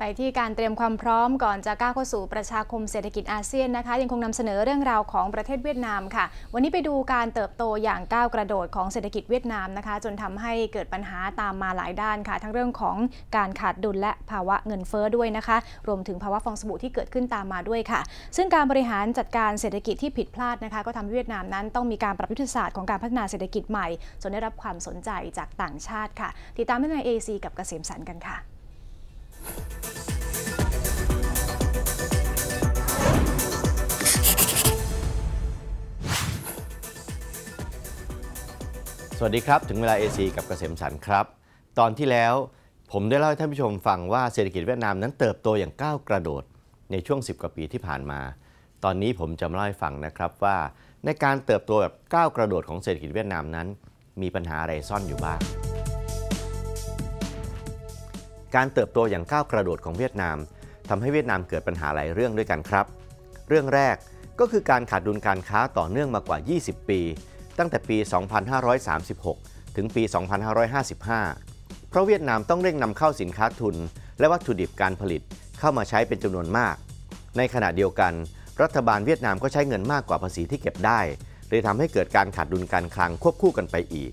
ไปที่การเตรียมความพร้อมก่อนจะก้าวเข้าสู่ประชาคมเศรษฐกิจอาเซียนนะคะ ยังคงนำเสนอเรื่องราวของประเทศเวียดนามค่ะ วันนี้ไปดูการเติบโตอย่างก้าวกระโดดของเศรษฐกิจเวียดนามนะคะ จนทำให้เกิดปัญหาตามมาหลายด้านค่ะ ทั้งเรื่องของการขาดดุลและภาวะเงินเฟ้อด้วยนะคะ รวมถึงภาวะฟองสบู่ที่เกิดขึ้นตามมาด้วยค่ะ ซึ่งการบริหารจัดการเศรษฐกิจที่ผิดพลาดนะคะ ก็ทำให้เวียดนามนั้นต้องมีการปรับยุทธศาสตร์ของการพัฒนาเศรษฐกิจใหม่ จนได้รับความสนใจจากต่างชาติค่ะ ติดตามได้ใน AC กับเกษมสันกันค่ะ สวัสดีครับ ถึงเวลา AC กับเกษมสันครับ ตอนที่แล้วผมได้เล่าให้ท่านผู้ชมฟังว่าเศรษฐกิจเวียดนามนั้นเติบโตอย่างก้าวกระโดดในช่วง 10 กว่าปีที่ผ่านมา ตอนนี้ผมจะมาเล่าให้ฟังนะครับว่าในการเติบโตแบบก้าวกระโดดของเศรษฐกิจเวียดนามนั้น มีปัญหาอะไรซ่อนอยู่บ้าง การเติบโตอย่างก้าวกระโดดของเวียดนามทำให้เวียดนามเกิดปัญหาหลายเรื่องด้วยกันครับ เรื่องแรกก็คือการขาดดุลการค้าต่อเนื่องมากว่า 20 ปี ตั้งแต่ปี 2536 ถึงปี 2555 เพราะเวียดนามต้องเร่งนำเข้าสินค้าทุน และวัตถุดิบการผลิตเข้ามาใช้เป็นจำนวนมาก ในขณะเดียวกัน รัฐบาลเวียดนามก็ใช้เงินมากกว่าภาษีที่เก็บได้เลยทำให้เกิดการขาดดุลการคลังควบคู่กันไปอีก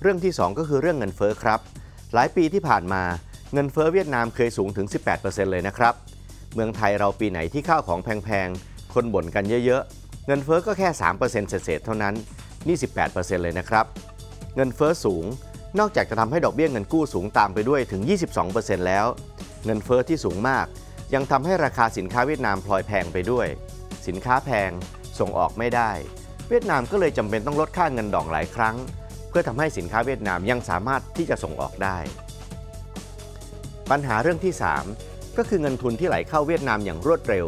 เรื่องที่ 2 ก็คือเรื่องเงินเฟ้อครับ หลายปีที่ผ่านมาเงินเฟ้อเวียดนามเคยสูงถึง 18%เลยนะครับ เมืองไทยเราปีไหนที่ข้าวของแพงๆ คนบ่นกันเยอะๆ เงินเฟ้อก็แค่ 3%เศษๆเท่านั้น นี่ 18%เลยนะครับ เงินเฟ้อสูง นอกจากจะทำให้ดอกเบี้ยเงินกู้สูงตามไปด้วยถึง 22%แล้ว เงินเฟ้อที่สูงมาก ยังทำให้ราคาสินค้าเวียดนามพลอยแพงไปด้วย สินค้าแพงส่งออกไม่ได้ เวียดนามก็เลยจำเป็นต้องลดค่าเงินดอกหลายครั้ง เพื่อทำให้สินค้าเวียดนามยังสามารถที่จะส่งออกได้ ปัญหาเรื่องที่ 3 ก็คือเงินทุนที่ไหลเข้าเวียดนามอย่างรวดเร็ว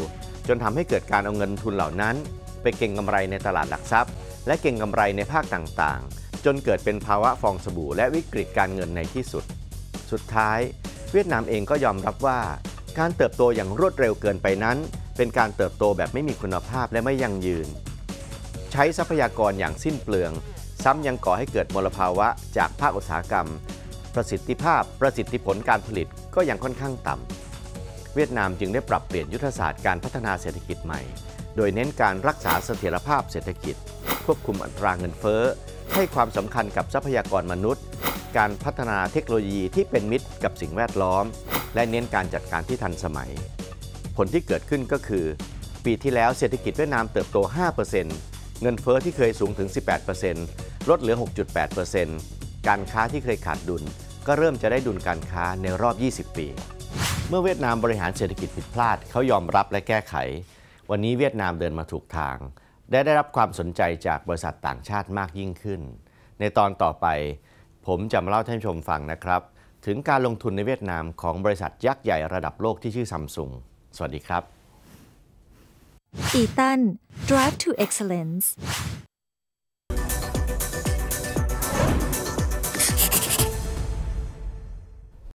จนทำให้เกิดการเอาเงินทุนเหล่านั้น ไปเก็งกำไรในตลาดหลักทรัพย์ และเก็งกำไรในภาคต่างๆ จนเกิดเป็นภาวะฟองสบู่และวิกฤตการเงินในที่สุด สุดท้าย เวียดนามเองก็ยอมรับว่า การเติบโตอย่างรวดเร็วเกินไปนั้น เป็นการเติบโตแบบไม่มีคุณภาพและไม่ยั่งยืน ใช้ทรัพยากรอย่างสิ้นเปลือง ซ้ำยังก่อให้เกิดมลภาวะจากภาคอุตสาหกรรม ประสิทธิภาพประสิทธิผลการผลิตก็ยังค่อนข้างต่ำเวียดนามจึงได้ปรับเปลี่ยนยุทธศาสตร์การพัฒนาเศรษฐกิจใหม่ โดยเน้นการรักษาเสถียรภาพเศรษฐกิจ ควบคุมอัตราเงินเฟ้อ ให้ความสำคัญกับทรัพยากรมนุษย์ การพัฒนาเทคโนโลยีที่เป็นมิตรกับสิ่งแวดล้อม และเน้นการจัดการที่ทันสมัย ผลที่เกิดขึ้นก็คือ ปีที่แล้วเศรษฐกิจเวียดนามเติบโต 5%เงินเฟ้อที่เคยสูงถึง 18%ลดเหลือ 6.8%การค้าที่เคยขาดดุล ก็เริ่มจะได้ดุลการค้าในรอบ 20 ปี เมื่อเวียดนามบริหารเศรษฐกิจผิดพลาดเขายอมรับและแก้ไข วันนี้เวียดนามเดินมาถูกทาง ได้ได้รับความสนใจจากบริษัทต่างชาติมากยิ่งขึ้น ในตอนต่อไป ผมจะมาเล่าให้ท่านผู้ชมฟังนะครับ ถึงการลงทุนในเวียดนามของบริษัทยักษ์ใหญ่ระดับโลกที่ชื่อซัมซุงสวัสดีครับอีตัน Drive to Excellence